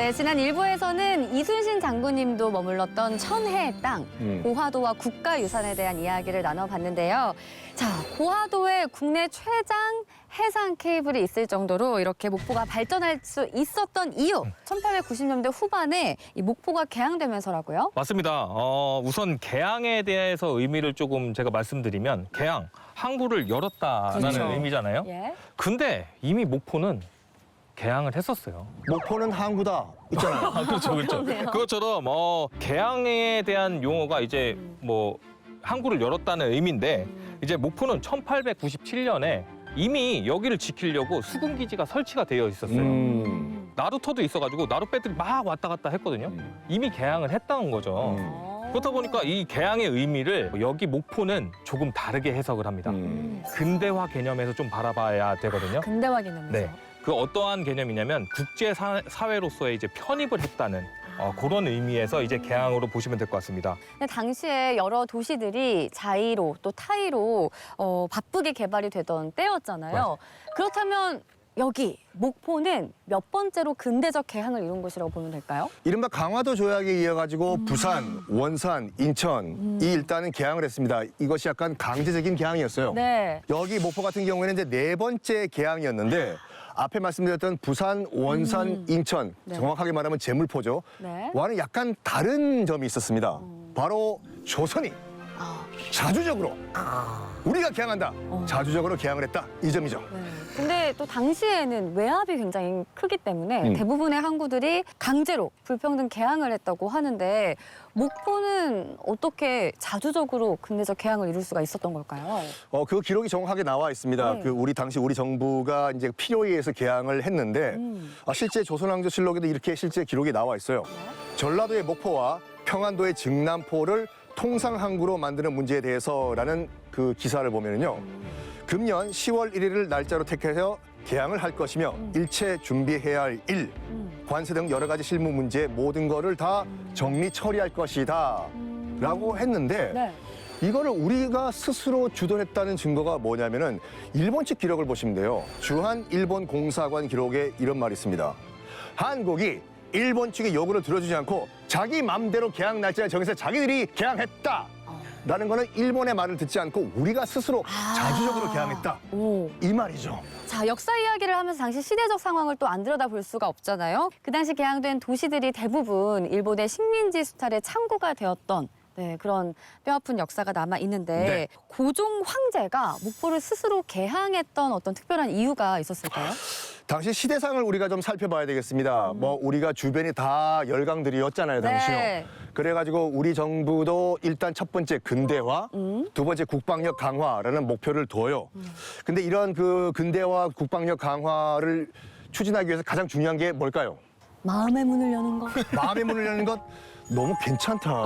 네, 지난 일부에서는 이순신 장군님도 머물렀던 천혜의 땅, 음. 고화도와 국가유산에 대한 이야기를 나눠봤는데요. 자, 고화도에 국내 최장 해상 케이블이 있을 정도로 이렇게 목포가 발전할 수 있었던 이유, 1890년대 후반에 이 목포가 개항되면서라고요. 맞습니다. 어, 우선 개항에 대해서 의미를 조금 제가 말씀드리면 개항, 항구를 열었다라는 그렇죠. 의미잖아요. 예. 근데 이미 목포는 개항을 했었어요. 목포는 항구다 있잖아요. 아, 그렇죠, 그렇죠. 그러네요. 그것처럼 어, 개항에 대한 용어가 이제 뭐 항구를 열었다는 의미인데 이제 목포는 1897년에 이미 여기를 지키려고 수군 기지가 설치가 되어 있었어요. 음. 나루터도 있어가지고 나룻배들이 막 왔다 갔다 했거든요. 음. 이미 개항을 했다는 거죠. 어. 그렇다 보니까 이 개항의 의미를 여기 목포는 조금 다르게 해석을 합니다. 음. 근대화 개념에서 좀 바라봐야 되거든요. 근대화 개념이죠. 네. 그 어떠한 개념이냐면 국제 사- 사회로서의 이제 편입을 했다는 어, 그런 의미에서 이제 개항으로 보시면 될 것 같습니다. 근데 당시에 여러 도시들이 자의로 또 타의로 어, 바쁘게 개발이 되던 때였잖아요. 맞아요. 그렇다면 여기 목포는 몇 번째로 근대적 개항을 이룬 곳이라고 보면 될까요? 이른바 강화도 조약에 이어가지고 부산, 원산, 인천 음. 이 일단은 개항을 했습니다. 이것이 약간 강제적인 개항이었어요. 네. 여기 목포 같은 경우에는 이제 네 번째 개항이었는데 앞에 말씀드렸던 부산, 원산, 음. 인천 네. 정확하게 말하면 제물포죠. 네. 와는 약간 다른 점이 있었습니다. 바로 조선이 아, 자주적으로 우리가 개항한다. 어. 자주적으로 개항을 했다. 이 점이죠. 네. 근데 또 당시에는 외압이 굉장히 크기 때문에 음. 대부분의 항구들이 강제로 불평등 개항을 했다고 하는데 목포는 어떻게 자주적으로 근대적 개항을 이룰 수가 있었던 걸까요? 어, 그 기록이 정확하게 나와 있습니다. 네. 그 우리 당시 우리 정부가 이제 필요에 의해서 개항을 했는데 음. 아, 실제 조선왕조실록에도 이렇게 실제 기록이 나와 있어요. 전라도의 목포와 평안도의 증남포를 통상 항구로 만드는 문제에 대해서라는 그 기사를 보면은요. 금년 10월 1일을 날짜로 택해서 개항을 할 것이며 일체 준비해야 할 일, 음. 관세 등 여러 가지 실무 문제 모든 거를 다 정리 처리할 것이다. 라고 했는데 네. 이거를 우리가 스스로 주도했다는 증거가 뭐냐면은 일본 측 기록을 보시면 돼요. 주한 일본 공사관 기록에 이런 말이 있습니다. 한국이 일본 측의 요구를 들어주지 않고 자기 맘대로 개항 날짜를 정해서 자기들이 개항했다. 라는 거는 일본의 말을 듣지 않고 우리가 스스로 아. 자주적으로 개항했다. 오. 이 말이죠. 자, 역사 이야기를 하면서 당시 시대적 상황을 또 안 들여다 볼 수가 없잖아요. 그 당시 개항된 도시들이 대부분 일본의 식민지 수탈의 창구가 되었던 네, 그런 뼈아픈 역사가 남아 있는데 네. 고종 황제가 목포를 스스로 개항했던 어떤 특별한 이유가 있었을까요? 당시 시대상을 우리가 좀 살펴봐야 되겠습니다. 뭐 우리가 주변이 다 열강들이었잖아요, 당시요. 네. 그래가지고 우리 정부도 일단 첫 번째 근대화, 음. 두 번째 국방력 강화라는 목표를 둬요. 근데 이런 그 근대화 국방력 강화를 추진하기 위해서 가장 중요한 게 뭘까요? 마음의 문을 여는 거. 마음의 문을 여는 것 너무 괜찮다.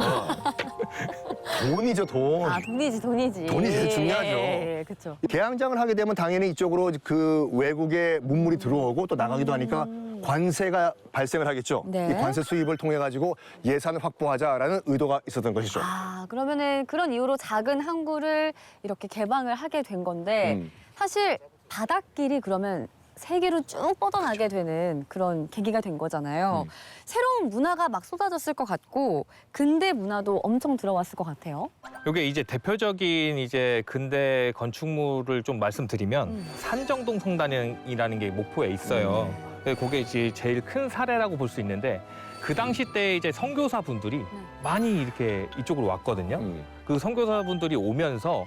돈이죠, 돈. 아, 돈이지, 돈이지. 돈이 제일 중요하죠. 예, 예, 그렇죠. 개항장을 하게 되면 당연히 이쪽으로 그 외국의 문물이 들어오고 또 나가기도 하니까 관세가 발생을 하겠죠. 음. 네. 이 관세 수입을 통해 가지고 예산을 확보하자라는 의도가 있었던 것이죠. 아, 그러면은 그런 이유로 작은 항구를 이렇게 개방을 하게 된 건데 음. 사실 바닷길이 그러면 세계로 쭉 뻗어나게 되는 그런 계기가 된 거잖아요. 음. 새로운 문화가 막 쏟아졌을 것 같고 근대 문화도 엄청 들어왔을 것 같아요. 이게 이제 대표적인 이제 근대 건축물을 좀 말씀드리면 음. 산정동 성당이라는 게 목포에 있어요. 네, 그게 이제 제일 큰 사례라고 볼 수 있는데 그 당시 때 이제 선교사 분들이 많이 이렇게 이쪽으로 왔거든요. 음. 그 선교사 분들이 오면서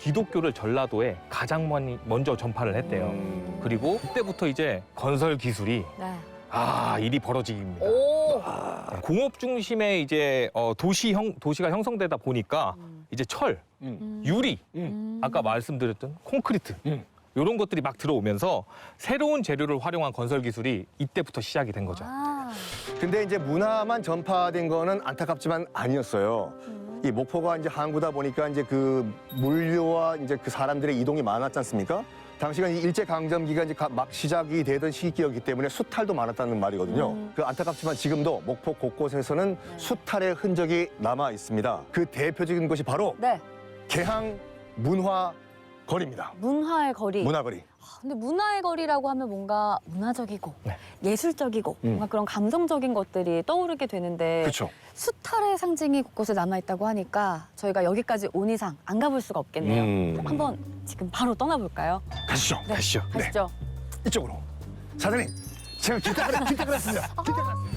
기독교를 전라도에 가장 많이 먼저 전파를 했대요. 음. 그리고 그때부터 이제 건설 기술이 네. 아 일이 벌어지기입니다. 오. 공업 중심의 이제 어, 도시 형 도시가 형성되다 보니까 이제 철, 음. 유리, 음. 아까 말씀드렸던 콘크리트 음. 이런 것들이 막 들어오면서 새로운 재료를 활용한 건설 기술이 이때부터 시작이 된 거죠. 아. 근데 이제 문화만 전파된 거는 안타깝지만 아니었어요. 음. 이 목포가 이제 항구다 보니까 이제 그 물류와 이제 그 사람들의 이동이 많았지 않습니까? 당시가 이 일제 강점기가 이제 가- 막 시작이 되던 시기였기 때문에 수탈도 많았다는 말이거든요. 음. 그 안타깝지만 지금도 목포 곳곳에서는 수탈의 흔적이 남아 있습니다. 그 대표적인 것이 바로 네. 개항 문화 거리입니다. 문화의 거리. 문화 거리. 근데 문화의 거리라고 하면 뭔가 문화적이고 네. 예술적이고 음. 뭔가 그런 감성적인 것들이 떠오르게 되는데 그렇죠. 수탈의 상징이 곳곳에 남아 있다고 하니까 저희가 여기까지 온 이상 안 가볼 수가 없겠네요. 음. 한번 지금 바로 떠나볼까요? 가시죠. 네. 가시죠. 가시죠. 이쪽으로. 사장님, 제가 기타 그랬, 기타 그랬습니다. 기타 그랬습니다.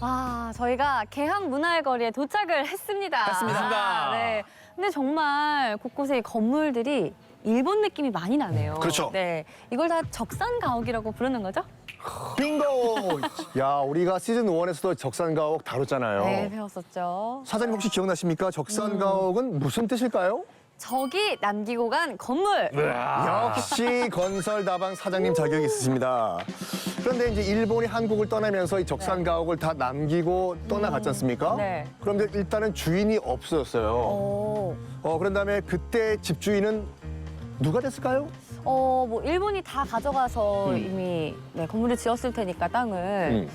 아, 저희가 개항 문화의 거리에 도착을 했습니다. 했습니다. 아, 네. 근데 정말 곳곳에 이 건물들이 일본 느낌이 많이 나네요. 그렇죠. 네. 이걸 다 적산 가옥이라고 부르는 거죠? 빙고! 야, 우리가 시즌 1에서도 적산가옥 다뤘잖아요. 네, 배웠었죠. 사장님 혹시 기억나십니까? 적산가옥은 무슨 뜻일까요? 저기 남기고 간 건물. 네. 역시 건설 다방 사장님 자격이 있으십니다. 그런데 이제 일본이 한국을 떠나면서 이 적산가옥을 다 남기고 떠나갔지 않습니까? 네. 그런데 일단은 주인이 없어졌어요. 오. 어, 그런 다음에 그때 집주인은 누가 됐을까요? 어, 뭐 일본이 다 가져가서 음. 이미 네, 건물을 지었을 테니까 땅을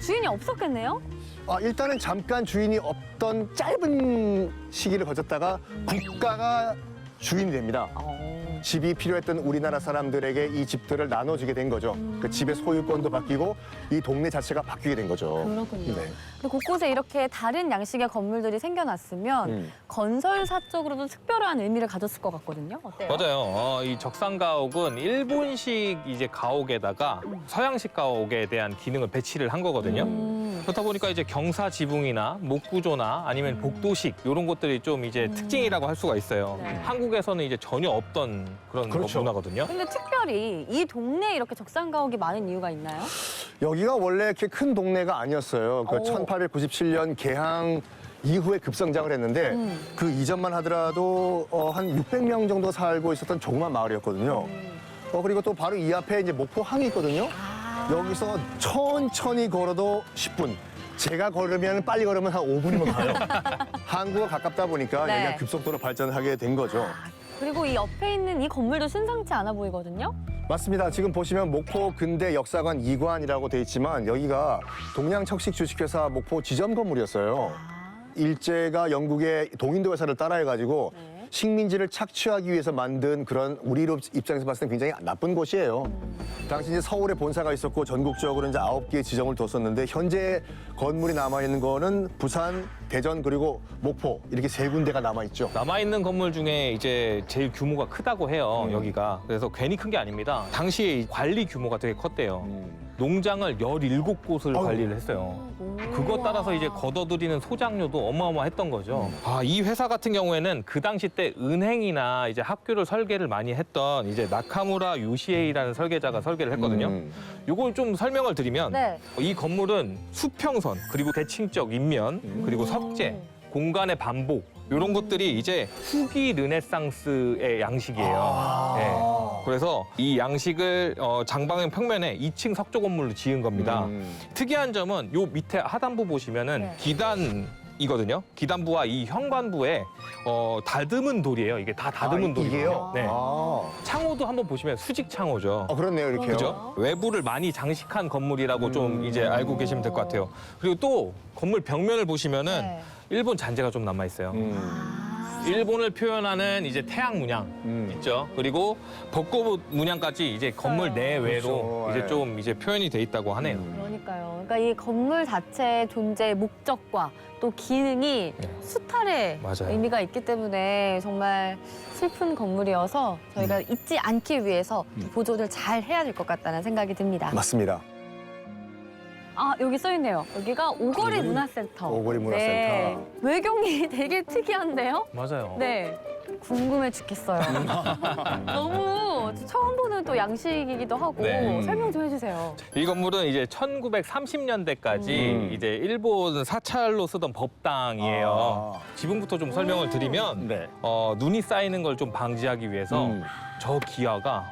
주인이 없었겠네요? 아, 일단은 잠깐 주인이 없던 짧은 시기를 거쳤다가 국가가 주인이 됩니다. 어. 집이 필요했던 우리나라 사람들에게 이 집들을 나눠주게 된 거죠. 그 집의 소유권도 바뀌고 이 동네 자체가 바뀌게 된 거죠. 그렇군요. 네. 근데 곳곳에 이렇게 다른 양식의 건물들이 생겨났으면 음. 건설사 쪽으로도 특별한 의미를 가졌을 것 같거든요. 어때요? 맞아요. 어, 이 적산 가옥은 일본식 이제 가옥에다가 서양식 가옥에 대한 기능을 배치를 한 거거든요. 음. 그렇다 보니까 이제 경사 지붕이나 목 구조나 아니면 복도식 이런 것들이 좀 이제 특징이라고 할 수가 있어요. 네. 한국에서는 이제 전혀 없던 그런 그렇죠. 문화거든요. 근데 특별히 이 동네에 이렇게 적산 가옥이 많은 이유가 있나요? 여기가 원래 이렇게 큰 동네가 아니었어요. 그 오. 1897년 개항 이후에 급성장을 했는데 음. 그 이전만 하더라도 어, 한 600명 정도 살고 있었던 조그만 마을이었거든요. 어, 그리고 또 바로 이 앞에 이제 목포항이 있거든요. 아. 여기서 천천히 걸어도 10분. 제가 걸으면 빨리 걸으면 한 5분이면 가요. 항구가 가깝다 보니까 네. 여기가 급속도로 발전하게 된 거죠. 아, 그리고 이 옆에 있는 이 건물도 심상치 않아 보이거든요. 맞습니다. 지금 보시면 목포 근대 역사관 2관이라고 돼 있지만 여기가 동양척식 주식회사 목포 지점 건물이었어요. 아. 일제가 영국의 동인도 회사를 따라해가지고 네. 식민지를 착취하기 위해서 만든 그런 우리로 입장에서 봤을 때 굉장히 나쁜 곳이에요. 당시 이제 서울에 본사가 있었고 전국적으로 이제 아홉 개의 지점을 뒀었는데 현재 건물이 남아 있는 거는 부산, 대전 그리고 목포 이렇게 세 군데가 남아 있죠. 남아 있는 건물 중에 이제 제일 규모가 크다고 해요. 음. 여기가. 그래서 괜히 큰 게 아닙니다. 당시에 이 관리 규모가 되게 컸대요. 음. 농장을 17곳을 어우. 관리를 했어요. 오. 그것 따라서 이제 걷어들이는 소장료도 어마어마했던 거죠. 음. 아, 이 회사 같은 경우에는 그 당시 때 은행이나 이제 학교를 설계를 많이 했던 이제 나카무라 요시에이라는 설계자가 설계를 했거든요. 음. 요걸 좀 설명을 드리면 네. 이 건물은 수평선 그리고 대칭적 인면 음. 그리고 석재 공간의 반복 이런 것들이 이제 후기 르네상스의 양식이에요. 아. 예. 그래서 이 양식을 어, 장방형 평면에 2층 석조 건물로 지은 겁니다. 음. 특이한 점은 요 밑에 하단부 보시면은 네. 기단 이거든요. 기단부와 이 현관부에 어, 다듬은 돌이에요. 이게 다 다듬은 아, 돌이에요. 이게요? 네. 아. 창호도 한번 보시면 수직 창호죠. 아, 그렇네요, 이렇게요. 그죠? 외부를 많이 장식한 건물이라고 좀 음. 이제 알고 계시면 될 것 같아요. 그리고 또 건물 벽면을 보시면은 네. 일본 잔재가 좀 남아 있어요. 음. 아. 일본을 표현하는 이제 태양 문양 음. 있죠. 그리고 벚꽃 문양까지 이제 건물 그렇죠. 내외로 그렇죠. 이제 예. 좀 이제 표현이 돼 있다고 하네요. 음. 그러니까요. 그러니까 이 건물 자체의 존재의 목적과 또 기능이 네. 수탈의 맞아요. 의미가 있기 때문에 정말 슬픈 건물이어서 저희가 잊지 않기 위해서 음. 보존을 잘 해야 될 것 같다는 생각이 듭니다. 맞습니다. 아 여기 써 있네요. 여기가 오거리 오거리- 문화센터. 오거리 문화센터. 네. 외경이 되게 특이한데요? 맞아요. 네. 궁금해 죽겠어요. 너무 처음 보는 또 양식이기도 하고 네. 설명 좀 해주세요. 이 건물은 이제 1930년대까지 음. 이제 일본 사찰로 쓰던 법당이에요. 아. 지붕부터 좀 설명을 드리면 네. 어, 눈이 쌓이는 걸 좀 방지하기 위해서 음. 저 기와가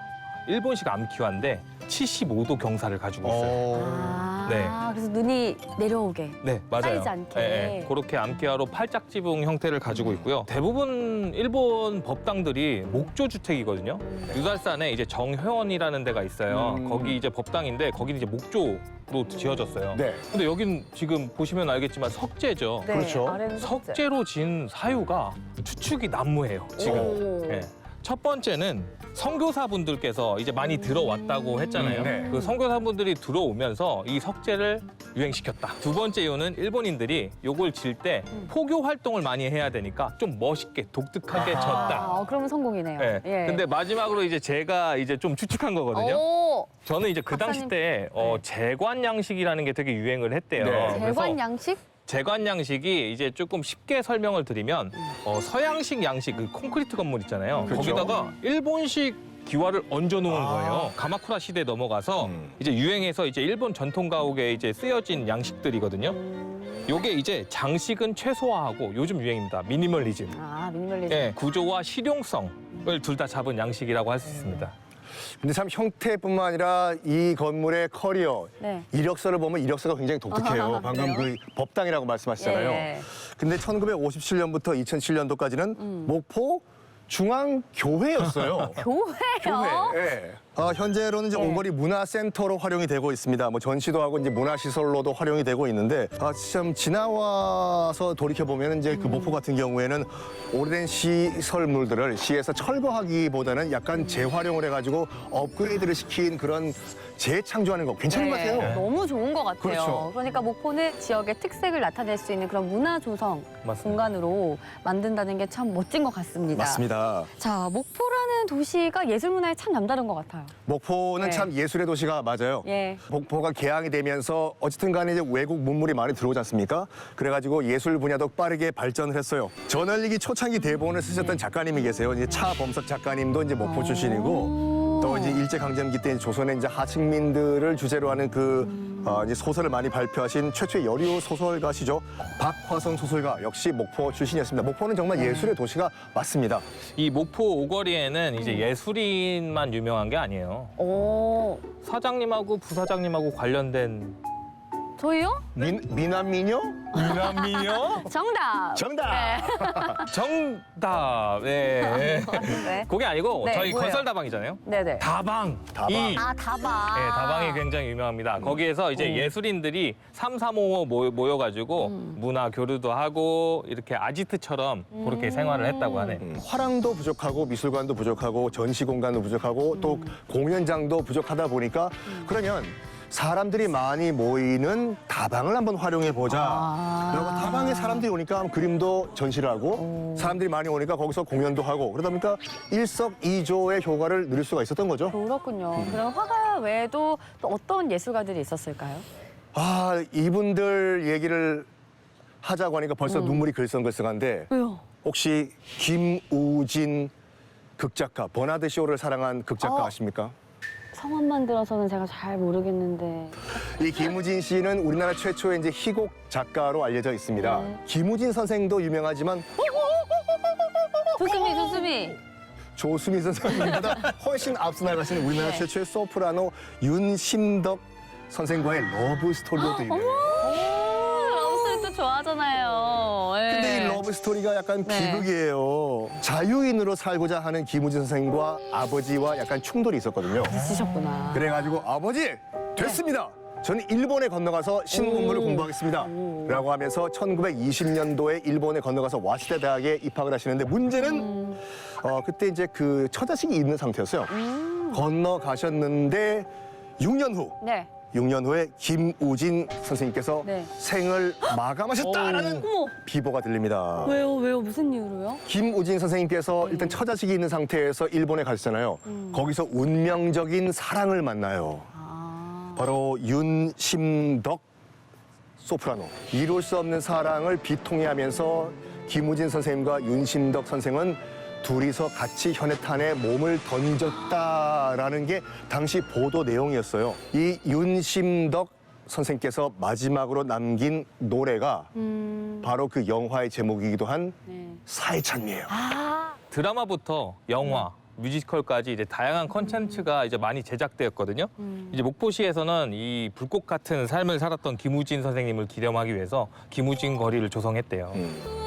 일본식 암기화인데 75도 경사를 가지고 있어요. 아, 네. 그래서 눈이 내려오게. 네, 맞아요. 쌓이지 않게. 예, 예. 그렇게 암기화로 팔짝 지붕 형태를 가지고 있고요. 대부분 일본 법당들이 목조 주택이거든요. 유달산에 이제 정회원이라는 데가 있어요. 음. 거기 이제 법당인데 거기는 이제 목조로 지어졌어요. 네. 근데 여긴 지금 보시면 알겠지만 석재죠. 네, 그렇죠. 아래는 석재. 석재로 지은 사유가 추측이 난무해요. 지금. 오. 예. 첫 번째는 선교사분들께서 이제 많이 들어왔다고 했잖아요. 음, 네. 그 선교사분들이 들어오면서 이 석재를 유행시켰다. 두 번째 이유는 일본인들이 요걸 질때 음. 포교 활동을 많이 해야 되니까 좀 멋있게 독특하게 아하. 졌다. 아, 그러면 성공이네요. 예. 예. 근데 마지막으로 이제 제가 이제 좀 추측한 거거든요. 오, 저는 이제 그 당시 박사님. 때 어, 네. 재관 양식이라는 게 되게 유행을 했대요. 네. 그래서 재관 양식? 재관 양식이 이제 조금 쉽게 설명을 드리면 음. 어, 서양식 양식 그 콘크리트 건물 있잖아요. 그렇죠. 거기다가 일본식 기와를 얹어 놓은 아. 거예요. 가마쿠라 시대에 넘어가서 음. 이제 유행해서 이제 일본 전통 가옥에 이제 쓰여진 양식들이거든요. 요게 이제 장식은 최소화하고 요즘 유행입니다. 미니멀리즘. 아, 미니멀리즘. 예, 구조와 실용성을 둘 다 잡은 양식이라고 할 수 있습니다. 근데 참 형태뿐만 아니라 이 건물의 커리어, 네. 이력서를 보면 이력서가 굉장히 독특해요. 아, 방금? 그 법당이라고 말씀하시잖아요. 예. 근데 1957년부터 2007년도까지는 음. 목포 중앙교회였어요. 교회요? 예. 아, 현재로는 이제 네. 오거리 문화센터로 활용이 되고 있습니다. 뭐 전시도 하고 이제 문화시설로도 활용이 되고 있는데 아, 참 지나와서 돌이켜 보면 이제 그 목포 같은 경우에는 오래된 시설물들을 시에서 철거하기보다는 약간 재활용을 해가지고 업그레이드를 시킨 그런 재창조하는 거 괜찮은 것 같아요. 네, 너무 좋은 것 같아요. 그렇죠. 그러니까 목포는 지역의 특색을 나타낼 수 있는 그런 문화 조성 맞습니다. 공간으로 만든다는 게 참 멋진 것 같습니다. 맞습니다. 자, 목포라는 도시가 예술 문화에 참 남다른 것 같아요. 목포는 네. 참 예술의 도시가 맞아요. 예. 목포가 개항이 되면서 어쨌든 간에 이제 외국 문물이 많이 들어오지 않습니까? 그래가지고 예술 분야도 빠르게 발전을 했어요. 저널리기 초창기 대본을 쓰셨던 작가님이 계세요. 이제 차범석 작가님도 이제 목포 출신이고 또 이제 일제 강점기 때 조선의 이제 하층민들을 주제로 하는 그 어, 이제 소설을 많이 발표하신 최초의 여류 소설가시죠. 박화성 소설가 역시 목포 출신이었습니다. 목포는 정말 예술의 도시가 맞습니다. 이 목포 오거리에는 음. 이제 예술인만 유명한 게 아니에요. 오, 사장님하고 부사장님하고 관련된 저희요? 민, 미남 미녀? 미남미녀 정답. 정답! 정답. 네. 네. 그게 아니고 네, 저희 뭐예요? 건설 다방이잖아요. 네네. 다방. 다방. 이 아, 다방. 네, 다방이 굉장히 유명합니다. 거기에서 이제 음. 예술인들이 삼삼오오 모여- 모여가지고 음. 문화 교류도 하고 이렇게 아지트처럼 그렇게 음. 생활을 했다고 하네. 음, 화랑도 부족하고 미술관도 부족하고 전시 공간도 부족하고 또 공연장도 부족하다 보니까 그러면 사람들이 많이 모이는 다방을 한번 활용해 보자. 아. 그리고 다방에 사람들이 오니까 그림도 전시를 하고 사람들이 많이 오니까 거기서 공연도 하고 그러다 보니까 일석이조의 효과를 누릴 수가 있었던 거죠. 그렇군요. 그럼 화가 외에도 또 어떤 예술가들이 있었을까요? 아 이분들 얘기를 하자고 하니까 벌써 눈물이 글썽글썽한데 왜요? 혹시 김우진 극작가 버나드 쇼를 사랑한 극작가 어. 아십니까? 성함만 들어서는 제가 잘 모르겠는데. 이 김우진 씨는 우리나라 최초의 이제 희곡 작가로 알려져 있습니다. 네. 김우진 선생도 유명하지만 조수미, 조수미. 조수미 선생님보다 훨씬 앞서 나가시는 우리나라 네. 최초의 소프라노 윤심덕 선생과의 러브 스토리도 유명해요. 오, 러브스토리 또 좋아하잖아요. 스토리가 약간 네. 비극이에요. 자유인으로 살고자 하는 김우진 선생과 아버지와 약간 충돌이 있었거든요. 있으셨구나. 그래가지고 아버지 됐습니다. 저는 일본에 건너가서 신공부를 오. 공부하겠습니다. 오. 라고 하면서 1920년도에 일본에 건너가서 와시대 대학에 입학을 하시는데 문제는 음. 어, 그때 이제 그 처자식이 있는 상태였어요. 음. 건너가셨는데 6년 후 네. 6년 후에 김우진 선생님께서 네. 생을 마감하셨다라는 어머, 비보가 들립니다. 왜요, 왜요? 무슨 이유로요? 김우진 선생님께서 일단 처자식이 있는 상태에서 일본에 가셨잖아요. 음. 거기서 운명적인 사랑을 만나요. 아. 바로 윤심덕 소프라노. 이룰 수 없는 사랑을 비통해하면서 김우진 선생님과 윤심덕 선생은 둘이서 같이 현해탄에 몸을 던졌다라는 게 당시 보도 내용이었어요. 이 윤심덕 선생께서 마지막으로 남긴 노래가 음. 바로 그 영화의 제목이기도 한 네. 사회찬미예요. 아. 드라마부터 영화, 뮤지컬까지 이제 다양한 컨텐츠가 이제 많이 제작되었거든요. 음. 이제 목포시에서는 이 불꽃 같은 삶을 살았던 김우진 선생님을 기념하기 위해서 김우진 거리를 조성했대요. 음.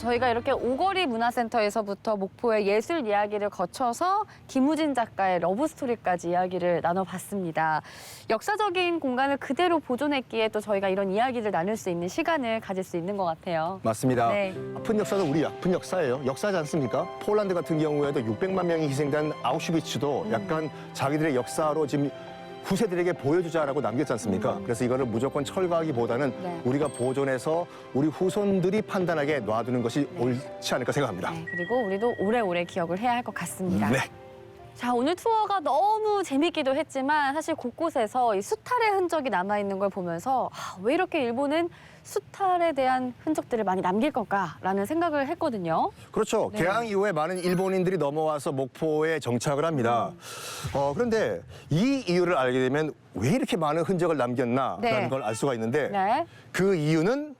저희가 이렇게 오거리 문화센터에서부터 목포의 예술 이야기를 거쳐서 김우진 작가의 러브 스토리까지 이야기를 나눠봤습니다. 역사적인 공간을 그대로 보존했기에 또 저희가 이런 이야기를 나눌 수 있는 시간을 가질 수 있는 것 같아요. 맞습니다. 네. 아픈 역사는 우리 아픈 역사예요. 역사지 않습니까? 폴란드 같은 경우에도 600만 명이 희생된 아우슈비츠도 음. 약간 자기들의 역사로 지금 후세들에게 보여주자라고 남겼지 않습니까? 그래서 이거를 무조건 철거하기보다는 음. 네. 우리가 보존해서 우리 후손들이 판단하게 놔두는 것이 네. 옳지 않을까 생각합니다. 네, 그리고 우리도 오래오래 기억을 해야 할 것 같습니다. 네. 자, 오늘 투어가 너무 재밌기도 했지만 사실 곳곳에서 이 수탈의 흔적이 남아있는 걸 보면서 아, 왜 이렇게 일본은 수탈에 대한 흔적들을 많이 남길 걸까라는 생각을 했거든요. 그렇죠. 네. 개항 이후에 많은 일본인들이 넘어와서 목포에 정착을 합니다. 음. 어, 그런데 이 이유를 알게 되면 왜 이렇게 많은 흔적을 남겼나라는 네. 걸 알 수가 있는데 네. 그 이유는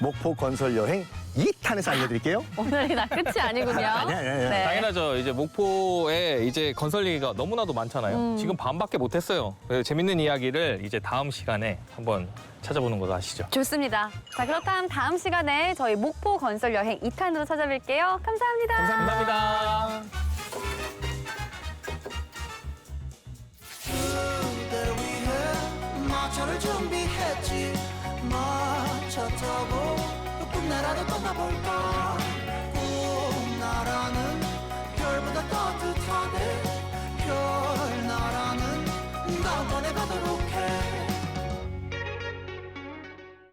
목포 건설 여행 2탄에서 알려드릴게요. 오늘이 나 끝이 아니군요. 아니야, 아니야, 아니야. 네. 당연하죠. 이제 목포에 이제 건설 얘기가 너무나도 많잖아요. 음. 지금 반밖에 못했어요. 그래서 재밌는 이야기를 이제 다음 시간에 한번 찾아보는 걸로 아시죠? 좋습니다. 자, 그렇다면 다음 시간에 저희 목포 건설 여행 2탄으로 찾아뵐게요. 감사합니다. 감사합니다. 위해 마차를 준비했지 마차 타고 또 꿈나라도 떠나볼까